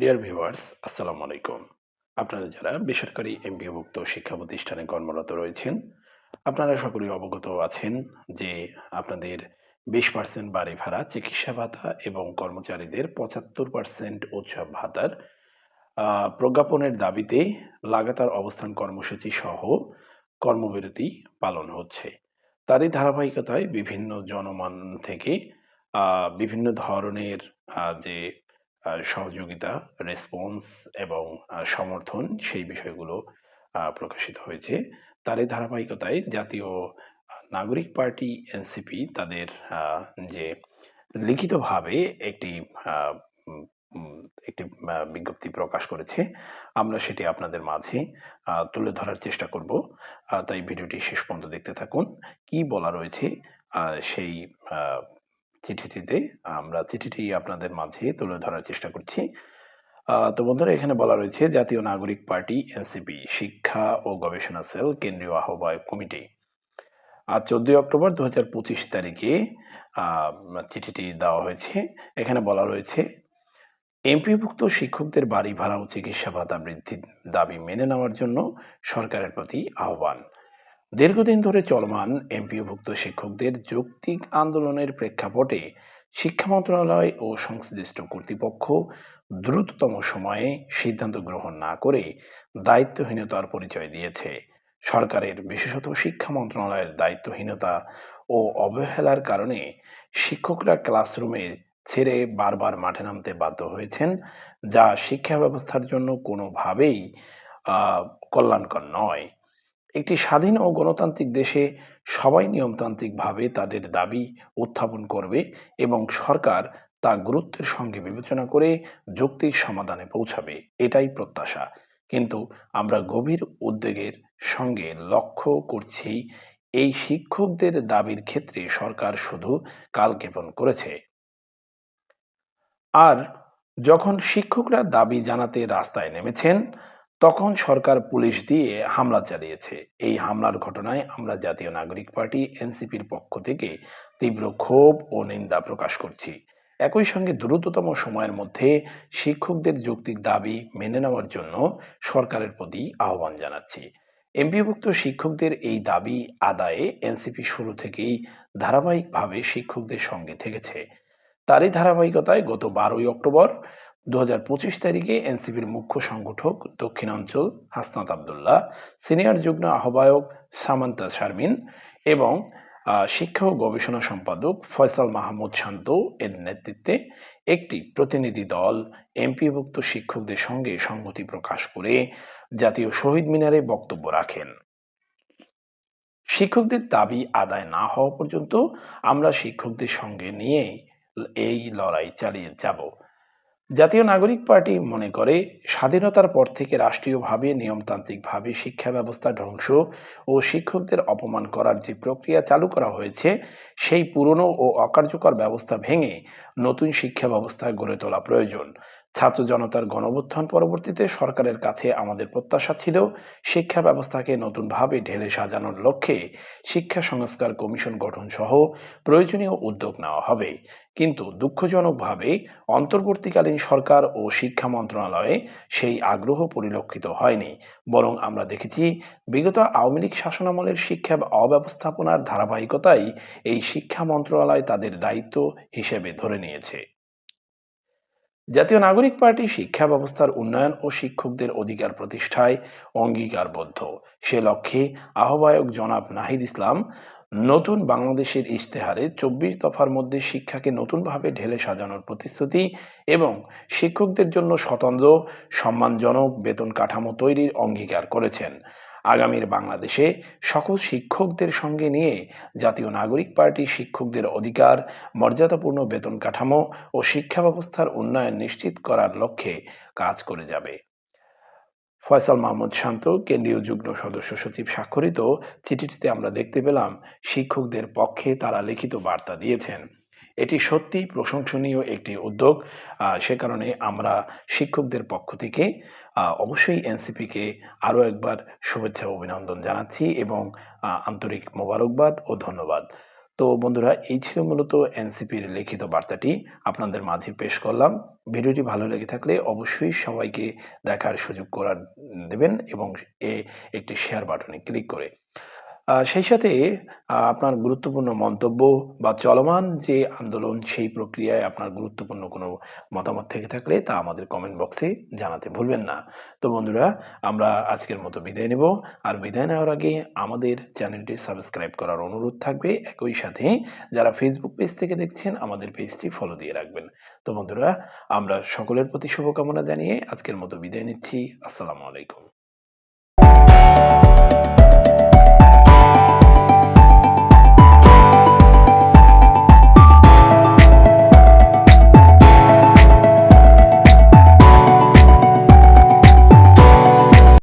Dear viewers আসসালামু আলাইকুম। আপনারা যারা বেসরকারি এমপিওভুক্ত শিক্ষা প্রতিষ্ঠানে কর্মরত রয়েছেন, আপনারা সকলেই অবগত আছেন যে আপনাদের বিশ পার্সেন্ট বাড়ি ভাড়া চিকিৎসা ভাতা এবং কর্মচারীদের পঁচাত্তর পার্সেন্ট উৎসব ভাতার প্রজ্ঞাপনের দাবিতে লাগাতার অবস্থান কর্মসূচি সহ কর্মবিরতি পালন হচ্ছে। তারই ধারাবাহিকতায় বিভিন্ন জনমান থেকে বিভিন্ন ধরনের যে সহযোগিতা রেসপন্স এবং সমর্থন সেই বিষয়গুলো প্রকাশিত হয়েছে। তারই ধারাবাহিকতায় জাতীয় নাগরিক পার্টি এনসিপি তাদের যে লিখিতভাবে একটি একটি বিজ্ঞপ্তি প্রকাশ করেছে, আমরা সেটি আপনাদের মাঝে তুলে ধরার চেষ্টা করব। তাই ভিডিওটি শেষ পর্যন্ত দেখতে থাকুন। কি বলা রয়েছে সেই চিঠিটিতে আমরা চিঠিটি আপনাদের মাঝে তুলে ধরার চেষ্টা করছি। তো বন্ধুরা, এখানে বলা রয়েছে জাতীয় নাগরিক পার্টি, এনসিপি, শিক্ষা ও গবেষণা সেল, কেন্দ্রীয় আহ্বায়ক কমিটি। আর চোদ্দই অক্টোবর দু হাজার পঁচিশ তারিখে চিঠিটি দেওয়া হয়েছে। এখানে বলা রয়েছে, এমপিভুক্ত শিক্ষকদের বাড়ি ভাড়া ও চিকিৎসা ভাতা বৃদ্ধির দাবি মেনে নেওয়ার জন্য সরকারের প্রতি আহ্বান। দীর্ঘদিন ধরে চলমান এমপিওভুক্ত শিক্ষকদের যৌক্তিক আন্দোলনের প্রেক্ষাপটে শিক্ষা মন্ত্রণালয় ও সংশ্লিষ্ট কর্তৃপক্ষ দ্রুততম সময়ে সিদ্ধান্ত গ্রহণ না করে দায়িত্বহীনতার পরিচয় দিয়েছে। সরকারের বিশেষত শিক্ষা মন্ত্রণালয়ের দায়িত্বহীনতা ও অবহেলার কারণে শিক্ষকরা ক্লাসরুমে ছেড়ে বারবার মাঠে নামতে বাধ্য হয়েছেন, যা শিক্ষা ব্যবস্থার জন্য কোনোভাবেই কল্যাণকর নয়। একটি স্বাধীন ও গণতান্ত্রিক দেশে সবাই নিয়মতান্ত্রিকভাবে তাদের দাবি উত্থাপন করবে এবং সরকার তা গুরুত্বের সঙ্গে বিবেচনা করে যৌক্তিক সমাধানে পৌঁছাবে, এটাই প্রত্যাশা। কিন্তু আমরা গভীর উদ্বেগের সঙ্গে লক্ষ্য করছি, এই শিক্ষকদের দাবির ক্ষেত্রে সরকার শুধু কালক্ষেপণ করেছে। আর যখন শিক্ষকরা দাবি জানাতে রাস্তায় নেমেছেন তখন সরকার পুলিশ দিয়ে হামলা চালিয়েছে। এই হামলার ঘটনায় আমরা জাতীয় নাগরিক পার্টি, এনসিপির পক্ষ থেকে তীব্র ক্ষোভ ও নিন্দা প্রকাশ করছি। একই সঙ্গে দ্রুততম সময়ের মধ্যে শিক্ষকদের যৌক্তিক দাবি মেনে নেওয়ার জন্য সরকারের প্রতি আহ্বান জানাচ্ছি। এমপিভুক্ত শিক্ষকদের এই দাবি আদায়ে এনসিপি শুরু থেকেই ধারাবাহিকভাবে শিক্ষকদের সঙ্গে থেকেছে। তারই ধারাবাহিকতায় গত বারোই অক্টোবর দু হাজার পঁচিশ তারিখে এনসিপির মুখ্য সংগঠক দক্ষিণাঞ্চল হাসনাত আবদুল্লাহ, সিনিয়র যুগ্ম আহ্বায়ক সামান্তা শারমিন এবং শিক্ষা ও গবেষণা সম্পাদক ফয়সাল মাহমুদ শান্ত এর নেতৃত্বে একটি প্রতিনিধি দল এমপিভুক্ত শিক্ষকদের সঙ্গে সংহতি প্রকাশ করে জাতীয় শহীদ মিনারে বক্তব্য রাখেন। শিক্ষকদের দাবি আদায় না হওয়া পর্যন্ত আমরা শিক্ষকদের সঙ্গে নিয়ে এই লড়াই চালিয়ে যাব। জাতীয় নাগরিক পার্টি মনে করে, স্বাধীনতার পর থেকে রাষ্ট্রীয়ভাবে, নিয়মতান্ত্রিকভাবে শিক্ষা ব্যবস্থা ধ্বংস ও শিক্ষকদের অপমান করার যে প্রক্রিয়া চালু করা হয়েছে, সেই পুরনো ও অকার্যকর ব্যবস্থা ভেঙে নতুন শিক্ষা ব্যবস্থা গড়ে তোলা প্রয়োজন। ছাত্র জনতার গণবুত্থান পরবর্তীতে সরকারের কাছে আমাদের প্রত্যাশা ছিল, শিক্ষা ব্যবস্থাকে নতুনভাবে ঢেলে সাজানোর লক্ষ্যে শিক্ষা সংস্কার কমিশন গঠন সহ প্রয়োজনীয় উদ্যোগ নেওয়া হবে। কিন্তু দুঃখজনকভাবে অন্তর্বর্তীকালীন সরকার ও শিক্ষা মন্ত্রণালয়ে সেই আগ্রহ পরিলক্ষিত হয়নি। বরং আমরা দেখেছি বিগত আওয়ামী লীগ শাসনামলের শিক্ষা অব্যবস্থাপনার ধারাবাহিকতাই এই শিক্ষা মন্ত্রণালয় তাদের দায়িত্ব হিসেবে ধরে নিয়েছে। জাতীয় নাগরিক পার্টি শিক্ষা ব্যবস্থার উন্নয়ন ও শিক্ষকদের অধিকার প্রতিষ্ঠায় অঙ্গীকারবদ্ধ। সে লক্ষ্যে আহ্বায়ক জনাব নাহিদ ইসলাম নতুন বাংলাদেশের ইশতেহারে চব্বিশ দফার মধ্যে শিক্ষাকে নতুনভাবে ঢেলে সাজানোর প্রতিশ্রুতি এবং শিক্ষকদের জন্য স্বতন্ত্র, সম্মানজনক বেতন কাঠামো তৈরির অঙ্গীকার করেছেন। আগামীর বাংলাদেশে সকল শিক্ষকদের সঙ্গে নিয়ে জাতীয় নাগরিক পার্টি শিক্ষকদের অধিকার, মর্যাদাপূর্ণ বেতন কাঠামো ও শিক্ষা ব্যবস্থার উন্নয়ন নিশ্চিত করার লক্ষ্যে কাজ করে যাবে। ফয়সাল মাহমুদ শান্ত, কেন্দ্রীয় যুগ্ম সদস্য সচিব স্বাক্ষরিত চিঠিটিতে আমরা দেখতে পেলাম, শিক্ষকদের পক্ষে তারা লিখিত বার্তা দিয়েছেন। এটি সত্যি প্রশংসনীয় একটি উদ্যোগ। সে কারণে আমরা শিক্ষকদের পক্ষ থেকে অবশ্যই এনসিপিকে আরও একবার শুভেচ্ছা অভিনন্দন জানাচ্ছি এবং আন্তরিক মোবারকবাদ ও ধন্যবাদ। তো বন্ধুরা, এই ছিল মূলত এনসিপির লিখিত বার্তাটি। আপনাদের মাঝে পেশ করলাম। ভিডিওটি ভালো লেগে থাকলে অবশ্যই সবাইকে দেখার সুযোগ করার দেবেন এবং এ, একটি শেয়ার বাটনে ক্লিক করে। সেই সাথে আপনার গুরুত্বপূর্ণ মন্তব্য বা চলমান যে আন্দোলন, সেই প্রক্রিয়ায় আপনার গুরুত্বপূর্ণ কোনো মতামত থেকে থাকলে তা আমাদের কমেন্ট বক্সে জানাতে ভুলবেন না। তো বন্ধুরা, আমরা আজকের মতো বিদায় নেব। আর বিদায় নেওয়ার আগে আমাদের চ্যানেলটি সাবস্ক্রাইব করার অনুরোধ থাকবে একই সাথে। যারা ফেসবুক পেজ থেকে দেখছেন, আমাদের পেজটি ফলো দিয়ে রাখবেন। তো বন্ধুরা, আমরা সকলের প্রতি শুভকামনা জানিয়ে আজকের মতো বিদায় নিচ্ছি। আসসালামু আলাইকুম।